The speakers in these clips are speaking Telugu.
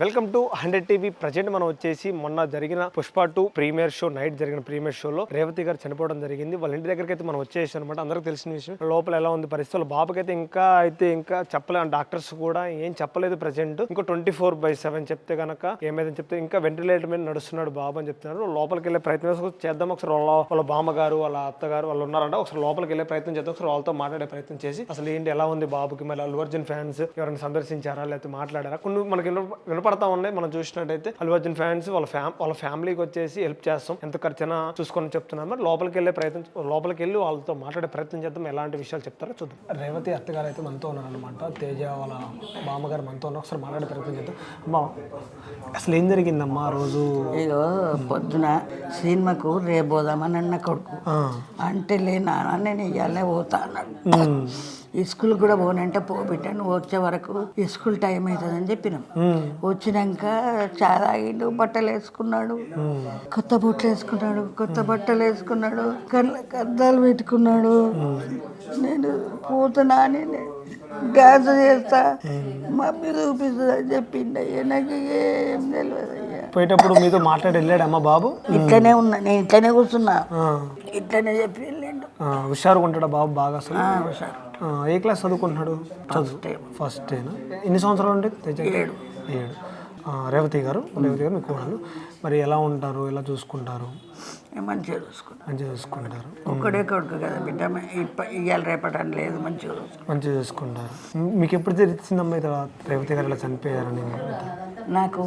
Welcome to hundred TV. Present మనం వచ్చేసి మొన్న జరిగిన Pushpa two premiere show night జరిగిన ప్రీమియర్ షోలో రేవతి గారు చనిపోవడం జరిగింది. వాళ్ళ ఇంటి దగ్గరికి అయితే మనం వచ్చేసి అనమాట అందరికి తెలిసిన విషయం లోపల ఎలా ఉంది పరిస్థితులు? బాబుకి అయితే ఇంకా అయితే ఇంకా చెప్పలేదు డాక్టర్స్ కూడా ఏం చెప్పలేదు ప్రజెంట్. ఇంకో ట్వంటీ ఫోర్ బై సెవెన్ చెప్తే కనుక ఏమైందని చెప్తే ఇంకా వెంటిలేటర్ మీద నడుస్తున్నాడు బాబు అని చెప్తున్నారు. లోపలికి వెళ్ళే ప్రయత్నం చేద్దాం. ఒకసారి వాళ్ళ బామ్మ బామ్మగారు వాళ్ళ అత్తగారు వాళ్ళు ఉన్నారంట. ఒకసారి లోపలికి వెళ్ళే ప్రయత్నం చేద్దాం. ఒకసారి వాళ్ళతో మాట్లాడే ప్రయత్నం చేసి అసలు ఏంటి ఎలా ఉంది బాబుకి? మళ్ళీ అల్లు అర్జున్ ఫ్యాన్స్ ఎవరైనా సందర్శించారా? లేకపోతే మాట్లాడారా? కొన్ని మనకి వినపడతా ఉన్నాయి. మనం చూసినట్టయితే అల్లు అర్జున్ ఫ్యాన్స్ వాళ్ళ ఫ్యామ్ వాళ్ళ ఫ్యామిలీకి వచ్చేసి హెల్ప్ చేస్తాం. ఎంత ఖర్చైనా చూసుకొని చెప్తున్నాం మరి లోపలికి వెళ్ళే ప్రయత్నం లోపలికి వెళ్ళి వాళ్ళతో మాట్లాడే ప్రయత్నం చేద్దాం. ఎలాంటి విషయాలు చెప్తారో చూద్దాం. రేవతి అత్తగారు అయితే మనతో ఉన్నారనమాట తేజ వాళ్ళ బామ్మగారు మనతో ఉన్నారు. ఒకసారి మాట్లాడే ప్రయత్నం చేద్దాం. అమ్మా అసలు ఏం జరిగిందమ్మా ఆ రోజు? ఇగో పొద్దున సినిమాకు రేపు పోదామని అన్న కొడుకు. అంటే లే నాన్న నేను ఇవాళ పోతా అన్నాడు. స్కూల్ కూడా పోనంటే పో బిడ్డ నువ్వు వచ్చే వరకు స్కూల్ టైం అవుతుందని చెప్పినాం. వచ్చినాక చా తాగిండు బట్టలు వేసుకున్నాడు. కొత్త బట్టలు వేసుకున్నాడు కొత్త బట్టలు వేసుకున్నాడు కళ్ళకి అద్దాలు పెట్టుకున్నాడు. నేను పోతున్నా అని డాన్స్ చేస్తా మమ్మీ చూపిస్తుంది అని చెప్పిండు. నాకు ఏం తెలియదు అయ్యా పోయేటప్పుడు మీతో మాట్లాడి వెళ్ళాడమ్మా బాబు? ఇట్లనే ఉన్నా నేను ఇట్లనే కూర్చున్నా. ఇట్లనే చెప్పి వెళ్ళిండు. హుషారుగా ఉంటాడా బాబు బాగా అసలు? హుషారు. ఏ క్లాస్ చదువుకుంటున్నాడు? చదువు. ఫస్ట్ ఎన్ని సంవత్సరాలు ఉంటాయి? ఏడు. ఏడు. రేవతి గారు? రేవతి గారు మీ కోడలు. మరి ఎలా ఉంటారు? ఎలా చూసుకుంటారు? మంచిగా చూసుకున్నా మంచిగా చూసుకుంటారు. ఒక్కడే కొడుకు కదా బిడ్డ. ఇవాళ రేపటని లేదు మంచిగా మంచిగా చూసుకుంటారు. మీకు ఎప్పుడు తెలిసిందమ్మా ఇది రేవతి గారు ఇలా చనిపోయారని? నాకు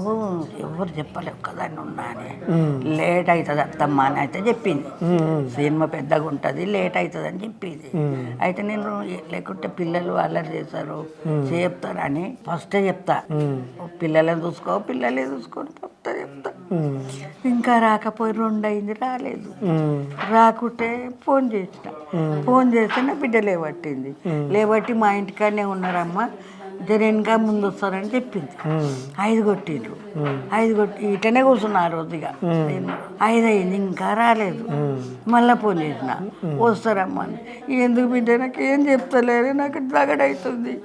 ఎవరు చెప్పలేవు కదా ఉన్నా అని. లేట్ అవుతుంది అత్తమ్మ అని అయితే చెప్పింది. సినిమా పెద్దగా ఉంటుంది లేట్ అవుతుంది అని చెప్పింది. అయితే నేను లేకుంటే పిల్లలు అల్లరి చేస్తారు చెప్తారని ఫస్ట్ చెప్తా. పిల్లలను చూసుకో పిల్లలే చూసుకొని ఫస్ట్ చెప్తా. ఇంకా రాకపోయి రెండు అయింది రాలేదు రాకుంటే ఫోన్ చేసిన ఫోన్ చేస్తే నా బిడ్డ లేవట్టింది. లేబట్టి మా ఇంటికాడనే ఉన్నారమ్మా. జర వెనక ముందు వస్తారని చెప్పింది ఐదు కొట్టిండ్రు. ఐదు కొట్టి ఇటనే కూర్చున్నా ఆ రోజు ఇక ఐదు అయింది ఇంకా రాలేదు. మళ్ళా ఫోన్ చేసిన. వస్తారమ్మా ఎందుకు బిడ్డ నాకు ఏం చెప్తలేరు నాకు దగడవుతుంది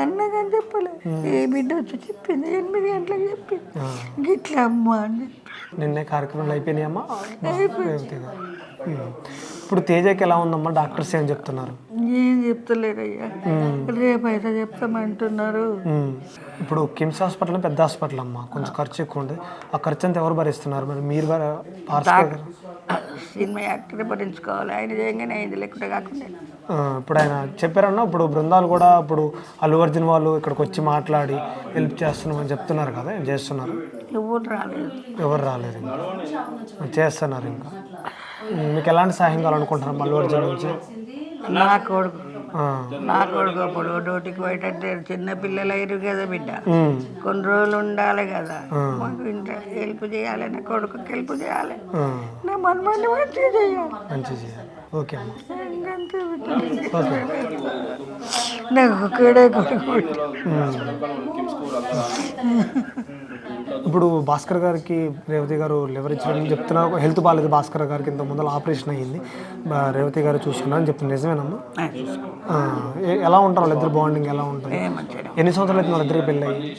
అన్నగాని చెప్పలేదు ఏ బిడ్డ వచ్చి చెప్పింది ఎనిమిది గంటలకు చెప్పింది. గిట్లా అమ్మా అని నిన్నే కార్యక్రమాలు అయిపోయినాయమ్మా. ఇప్పుడు తేజకి ఎలా ఉందమ్మా? డాక్టర్స్ ఏం చెప్తున్నారు? ఏం చెప్తలేరయ్యా రేపు అయితే చెప్తామంటున్నారు. ఇప్పుడు కిమ్స్ హాస్పిటల్ పెద్ద హాస్పిటల్ అమ్మా కొంచెం ఖర్చు ఎక్కువ ఉంటుంది ఆ ఖర్చు అంతా ఎవరు భరిస్తున్నారు మరి? మీరు సినిమా యాక్టర్ భరించుకోవాలి. ఆయన చేయగానే అయింది లేకుంటే కాకుండా. ఇప్పుడు ఆయన చెప్పారన్నా ఇప్పుడు బృందాలు కూడా ఇప్పుడు అల్లు అర్జున్ వాళ్ళు ఇక్కడికి వచ్చి మాట్లాడి హెల్ప్ చేస్తున్నామని చెప్తున్నారు కదా చేస్తున్నారు. ఎవరు రాలేదు. ఎవరు రాలేదు ఇంకా. చేస్తున్నారు ఇంకా. మీకు ఎలాంటి సహాయం కావాలనుకుంటున్నారు అల్లు అర్జున్ నుంచి? నా కొడుకు. నా కొడుకు అప్పుడు డ్యూటీకి పోయేటట్టు చిన్న పిల్లలు అయ్యారు కదా బిడ్డ. కొన్ని రోజులు ఉండాలి కదా. మాకు ఇంత హెల్ప్ చేయాలి నా కొడుకుకి హెల్ప్ చేయాలి. నా మనమాన్ని మంచిగా చేయాలి. మంచిగా చేయాలి. ఓకే. నాకు ఒక్కడే కొడుకు. ఇప్పుడు భాస్కర్ గారికి రేవతి గారు లివర్ ఇచ్చారని చెప్తున్నారు హెల్త్ బాగాలేదు భాస్కర్ గారికి ఇంత ముందర ఆపరేషన్ అయ్యింది. రేవతి గారు చూసుకున్నారని చెప్తున్నారు నిజమేనమ్మా? ఎలా ఉంటారు వాళ్ళిద్దరు బాండింగ్ ఎలా ఉంటుంది? ఎన్ని సంవత్సరాలు అయితే వాళ్ళిద్దరికి పెళ్ళి అయ్యి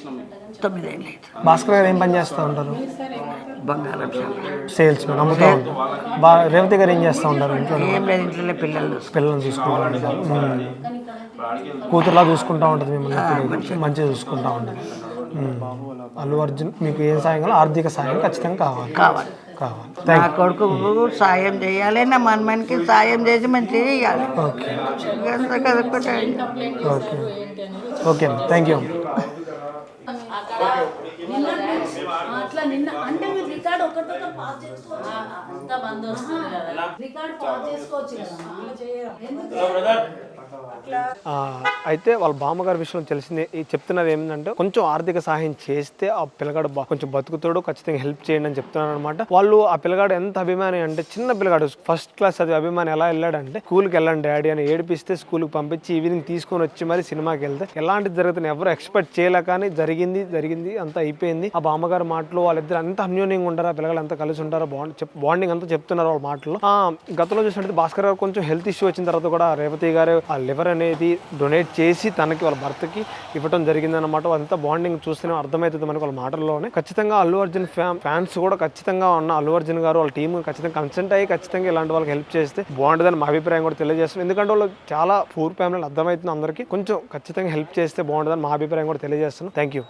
భాస్కర్ గారు ఏం పని చేస్తూ ఉంటారు? సేల్స్ మ్యాన్ అమ్ముతూ ఉంటారు. రేవతి గారు ఏం చేస్తూ ఉంటారు ఇంట్లో? పిల్లలు పిల్లల్ని చూసుకుంటూ ఉంటారు. కూతురులా చూసుకుంటూ ఉంటుంది మిమ్మల్ని. మంచిగా చూసుకుంటూ ఉంటుంది. అల్లు అర్జున్ మీకు ఏం సాయం కావాలి ఆర్థిక సాయం ఖచ్చితంగా కావాలి. కావాలి. కావాలి. నా కొడుకు సాయం చేయాలి నా మనమనికి సాయం చేసి మంచిగా చేయాలి. ఓకే ఓకే ఓకే అమ్మ థ్యాంక్ యూ అట్లా నిన్న అంటే మీరు రికార్డ్ ఒకటొక పాస్ చేసుకోవచ్చు అంత బంద్ వస్తుంది కదా. రికార్డ్ పాస్ చేసుకోవచ్చు కదా. అలా చేయరు ఎందుకు ఆ, అయితే వాళ్ళ బామ్మగారి విషయం తెలిసింది. ఈ చెప్తున్నది ఏంటంటే కొంచెం ఆర్థిక సహాయం చేస్తే ఆ పిల్లగాడు కొంచెం బతుకుతాడు ఖచ్చితంగా హెల్ప్ చేయండి అని చెప్తున్నారు అనమాట వాళ్ళు ఆ పిల్లగాడు ఎంత అభిమాని అంటే చిన్న పిల్లగాడు ఫస్ట్ క్లాస్ అది అభిమాని ఎలా వెళ్ళాడంటే స్కూల్కి వెళ్ళండి డాడీ అని ఏడిపిస్తే స్కూల్కి పంపించి ఈవినింగ్ తీసుకొని వచ్చి మరి సినిమాకి వెళ్తే ఎలాంటి జరుగుతుంది ఎవరు ఎక్స్పెక్ట్ చేయలే కానీ జరిగింది జరిగింది అంతా అయిపోయింది. ఆ బామ్మగారి మాటలు వాళ్ళిద్దరు అంత అన్యోన్యంగా ఉంటారు ఆ పిల్లగాళ్ళు ఎంత కలిసి ఉంటారో బాండ్ బాండింగ్ అంతా చెప్తున్నారు వాళ్ళ మాటలు. గతంలో చూసినట్టు భాస్కర్ గారు కొంచెం హెల్త్ ఇష్యూ వచ్చిన తర్వాత కూడా రేవతి గారు ఆ లివర్ అనేది డొనేట్ చేసి తనకి వాళ్ళ భర్తకి ఇవ్వడం జరిగిందన్నమాట. అంతా బాండింగ్ చూస్తేనే అర్థమవుతుంది మనకి వాళ్ళ మాటల్లోనే. ఖచ్చితంగా అల్లు అర్జున్ ఫ్యాన్ ఫ్యాన్స్ కూడా ఖచ్చితంగా ఉన్న అల్లు అర్జున్ గారు వాళ్ళ టీం ఖచ్చితంగా కన్సెంట్ అయ్యి ఖచ్చితంగా ఇలాంటి వాళ్ళకి హెల్ప్ చేస్తే బాగుంటుందని మా అభిప్రాయం కూడా తెలియజేస్తుంది ఎందుకంటే వాళ్ళు చాలా పూర్ ఫ్యామిలీ అర్థమవుతుంది అందరికీ. కొంచెం ఖచ్చితంగా హెల్ప్ చేస్తే బాగుంటుందని మా అభిప్రాయం కూడా తెలియజేస్తున్నాం. Thank you